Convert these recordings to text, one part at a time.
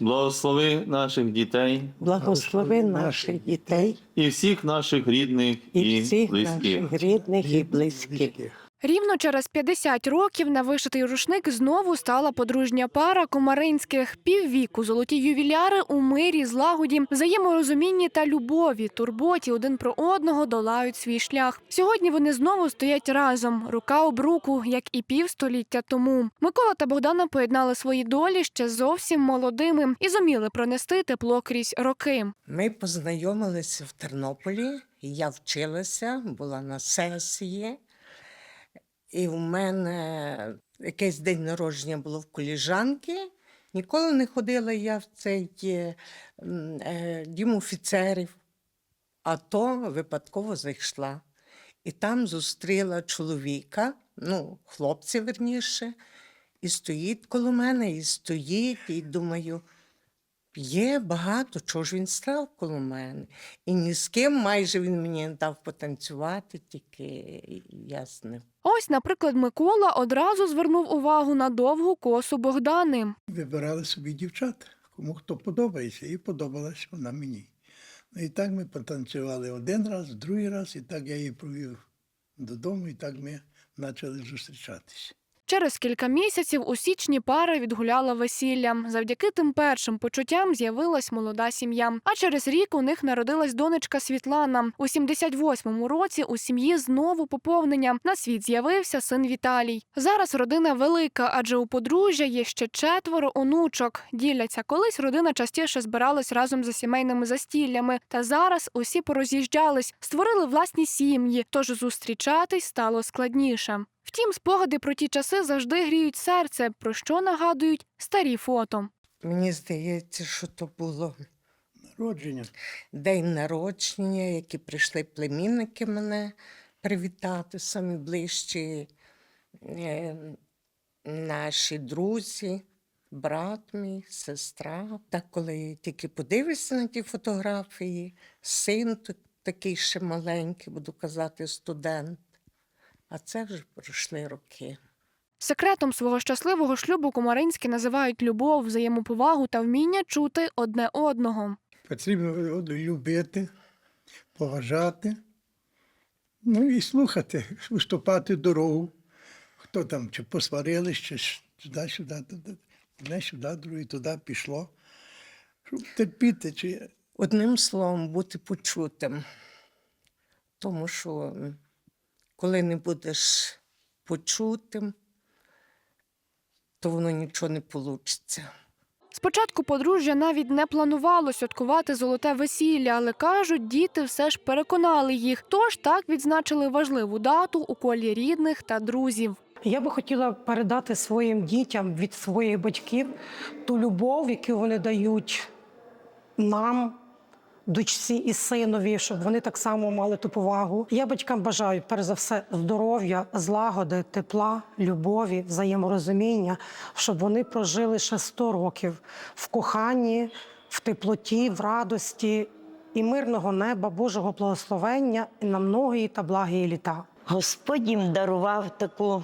Благослови наших дітей Благослови наших дітей і всіх наших рідних і і всіх близьких. наших рідних і близьких. Рівно через 50 років на вишитий рушник знову стала подружня пара комаринських. Піввіку золоті ювіляри у мирі, злагоді, взаєморозумінні та любові, турботі один про одного долають свій шлях. Сьогодні вони знову стоять разом, рука об руку, як і півстоліття тому. Микола та Богдана поєднали свої долі ще зовсім молодими і зуміли пронести тепло крізь роки. Ми познайомилися в Тернополі. Я вчилася, була на сесії. І в мене якийсь день народження було в коліжанки. Ніколи не ходила я в цей е, е, дім офіцерів, а то випадково зайшла. І там зустріла чоловіка, ну, хлопця верніше, і стоїть коло мене, і стоїть, і думаю, є багато, чого ж він став коло мене. І ні з ким майже він мені не дав потанцювати, тільки я з ним. Ось, наприклад, Микола одразу звернув увагу на довгу косу Богдани. Вибирали собі дівчат, кому хто подобається, і подобалась вона мені. Ну і так ми потанцювали один раз, другий раз, і так я її провів додому, і так ми почали зустрічатися. Через кілька місяців у січні пара відгуляла весілля. Завдяки тим першим почуттям з'явилась молода сім'я. А через рік у них народилась донечка Світлана. У 78-му році у сім'ї знову поповнення. На світ з'явився син Віталій. Зараз родина велика, адже у подружжя є ще четверо онучок. Діляться, колись родина частіше збиралась разом за сімейними застіллями. Та зараз усі пороз'їжджались, створили власні сім'ї, тож зустрічатись стало складніше. Втім, спогади про ті часи завжди гріють серце, про що нагадують старі фото. Мені здається, що то було Народження. день народження, які прийшли племінники мене привітати, самі ближчі е, наші друзі, брат мій, сестра. Так, коли тільки подивишся на ті фотографії, син тут такий ще маленький, буду казати, студент. А це вже пройшли роки. Секретом свого щасливого шлюбу комаринські називають любов, взаємоповагу та вміння чути одне одного. Потрібно любити, поважати, ну і слухати, уступати дорогу. Хто там чи посварились, чи ж туди-сюди, туди, одне сюди, друге туди пішло. Щоб терпіти, чи Одним словом, бути почутим. Тому що коли не будеш почутим, то воно нічого не вийде. Спочатку подружжя навіть не планувало святкувати золоте весілля, але кажуть, діти все ж переконали їх. Тож так відзначили важливу дату у колі рідних та друзів. Я би хотіла передати своїм дітям від своїх батьків ту любов, яку вони дають нам, дочці і синові, щоб вони так само мали ту повагу. Я батькам бажаю, перш за все, здоров'я, злагоди, тепла, любові, взаєморозуміння, щоб вони прожили ще 100 років в коханні, в теплоті, в радості і мирного неба, Божого благословення і на многії та благі літа. Господь їм дарував таку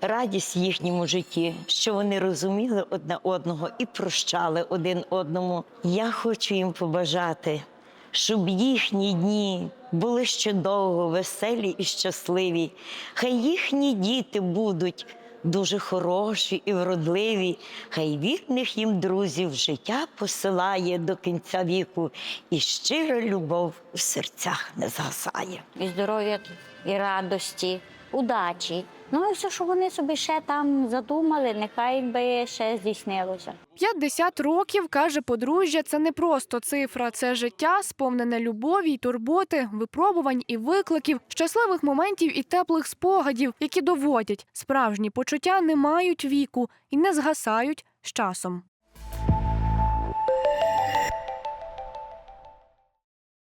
радість в їхньому житті, що вони розуміли одне одного і прощали один одному. Я хочу їм побажати, щоб їхні дні були ще довго веселі і щасливі. Хай їхні діти будуть. Дуже хороші і вродливі, хай вірних їм друзів життя посилає до кінця віку, і щира любов в серцях не згасає. і здоров'я, і радості, удачі. Ну і все, що вони собі ще там задумали, нехай би ще здійснилося. 50 років, каже подружжя, це не просто цифра, це життя, сповнене любові й турботи, випробувань і викликів, щасливих моментів і теплих спогадів, які доводять, справжні почуття не мають віку і не згасають з часом.